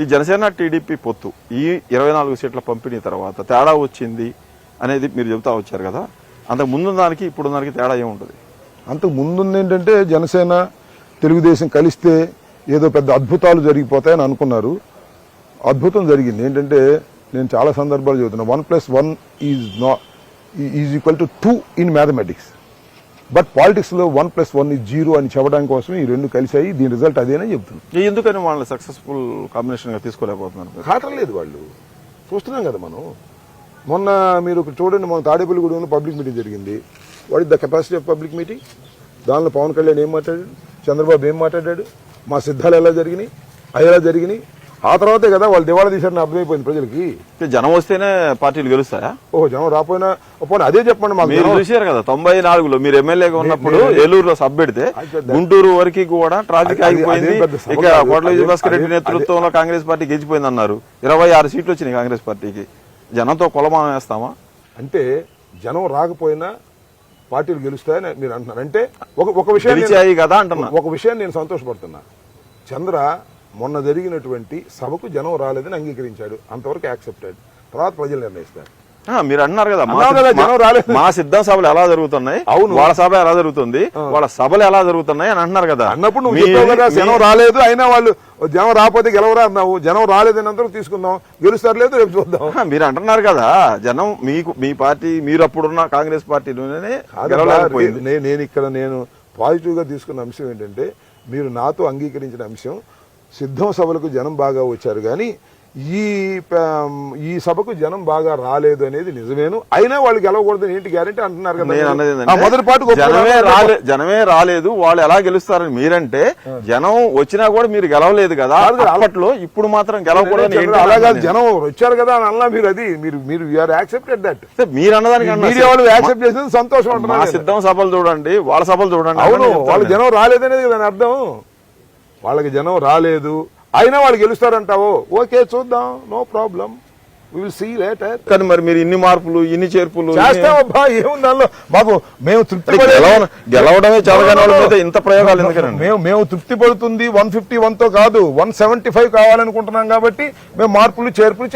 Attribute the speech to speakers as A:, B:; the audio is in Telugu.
A: ఈ జనసేన టీడీపీ పొత్తు. ఈ ఇరవై నాలుగు సీట్ల పంపిణీ తర్వాత తేడా వచ్చింది అనేది మీరు చెబుతా వచ్చారు కదా? అంతకు ముందు దానికి ఇప్పుడు దానికి తేడా ఏముంటుంది?
B: అంతకు ముందుంది ఏంటంటే జనసేన తెలుగుదేశం కలిస్తే ఏదో పెద్ద అద్భుతాలు జరిగిపోతాయని అనుకున్నారు. అద్భుతం జరిగింది. ఏంటంటే నేను చాలా సందర్భాలు చెబుతున్నా. వన్ ప్లస్ వన్ ఈజ్ నా is equal to two in mathematics. But పాలిటిక్స్లో వన్ ప్లస్ వన్ జీరో అని చెప్పడానికి కోసం ఈ రెండు కలిసాయి దీని రిజల్ట్ అదేనని చెప్తున్నాను
A: ఎందుకని వాళ్ళని సక్సెస్ఫుల్ కాంబినేషన్గా తీసుకోలేకపోతున్నారు?
B: కాటలేదు వాళ్ళు. చూస్తున్నాం కదా మనం. మొన్న మీరు చూడండి మన తాడేపల్లిగూడెంలో పబ్లిక్ మీటింగ్ జరిగింది. What is the capacity of public meeting. దానిలో పవన్ కళ్యాణ్ ఏం మాట్లాడాడు? చంద్రబాబు ఏం మాట్లాడాడు? మా సిద్ధాలు ఎలా జరిగినాయి? అవి ఎలా జరిగినాయి? ఆ తర్వాతే కదా వాళ్ళు దివాళా తీశారని అర్థమైపోయింది ప్రజలకి.
A: జనం వస్తేనే పార్టీలు గెలుస్తాయా?
B: ఓహో జనం రాపోయినా పోనీ అదే చెప్పండి మాకు
A: మీరు చూసారు కదా తొంభై నాలుగులో మీరు ఎమ్మెల్యేగా ఉన్నప్పుడు
B: నేను-
A: ఏలూరులో సబ్ పెడితే గుంటూరు వరకు కూడా ట్రాఫిక్ ఆగిపోయింది. ఇక. కోట్ల విజయభాస్కర్ రెడ్డి నేతృత్వంలో కాంగ్రెస్ పార్టీ గెలిచిపోయింది అన్నారు. ఇరవై ఆరు సీట్లు వచ్చినాయి కాంగ్రెస్ పార్టీకి. జనంతో కొలమానం వేస్తామా?
B: అంటే జనం రాకపోయినా పార్టీలు గెలుస్తాయని మీరు అంటున్నారు. అంటే ఒక ఒక విషయం
A: కదా అంటున్నా.
B: ఒక విషయం నేను సంతోషపడుతున్నా. చంద్ర మొన్న జరిగినటువంటి సభకు జనం రాలేదని అంగీకరించాడు. అంతవరకు యాక్సెప్టెడ్. తర్వాత ప్రజలు నిర్ణయిస్తారు.
A: మీరు అన్నారు కదా మా సిద్ధ-
B: జనం రాలేదు.
A: మా సిద్ధం సభలు ఎలా జరుగుతున్నాయి?
B: అవును.
A: వాళ్ళ సభ ఎలా జరుగుతుంది? వాళ్ళ సభలు ఎలా జరుగుతున్నాయి అని అంటున్నారు కదా.
B: అన్నప్పుడు నువ్వు కదా జనం రాలేదు అయినా వాళ్ళు జనం రాకపోతే గెలవరా అన్నావు. జనం రాలేదన్నంతరం తీసుకుందాం. గెలుస్తారు లేదు రేపు చూద్దాం.
A: మీరు అంటున్నారు కదా జనం మీకు మీ పార్టీ మీరు అప్పుడున్న కాంగ్రెస్ పార్టీలోనే
B: నే- నేను ఇక్కడ నేను పాజిటివ్గా తీసుకున్న అంశం ఏంటంటే మీరు నాతో అంగీకరించిన అంశం సిద్ధం సభలకు జనం బాగా వచ్చారు కానీ ఈ ఈ సభకు జనం బాగా రాలేదు అనేది నిజమేను అయినా వాళ్ళు గెలవకూడదు ఏంటి గ్యారంటీ అంటున్నారు కదా మొదటి పాటు
A: జనమే
B: రాలేదు.
A: రాలే జనమే రాలేదు వాళ్ళు ఎలా గెలుస్తారని మీరంటే జనం వచ్చినా కూడా మీరు గెలవలేదు కదా అప్పట్లో ఇప్పుడు మాత్రం గెలవకూడదని ఏంటి
B: అలాగా. జనం వచ్చారు కదా అని అన్నా మీరు అది మీరు మీరు యూఆర్ యాక్సెప్టెడ్ దట్
A: మీరు అన్నదానికి
B: మీడియా వాళ్ళు యాక్సెప్ట్ చేసింది సంతోషం అంటున్నారు.
A: సిద్ధం సభలు చూడండి వాళ్ళ సభలు చూడండి
B: అవును వాళ్ళు. జనం రాలేదనేది కదా అర్థం వాళ్ళకి జనం రాలేదు. అయినా వాళ్ళు గెలుస్తారంటావు? ఓకే చూద్దాం. No problem. Will see later
A: కానీ మరి మీరు ఇన్ని మార్పులు ఇన్ని చేర్పులు ఇన్ని-
B: చేస్తామబ్బా ఏముంది దానిలో? మాకు మేము తృప్తి
A: గెలవడమే ఇంత ప్రయోగాలు
B: మేము మేము తృప్తి పడుతుంది. వన్ ఫిఫ్టీ వన్తో కాదు. వన్ సెవెంటీ ఫైవ్ కావాలనుకుంటున్నాం కాబట్టి మేము మార్పులు చేర్పులు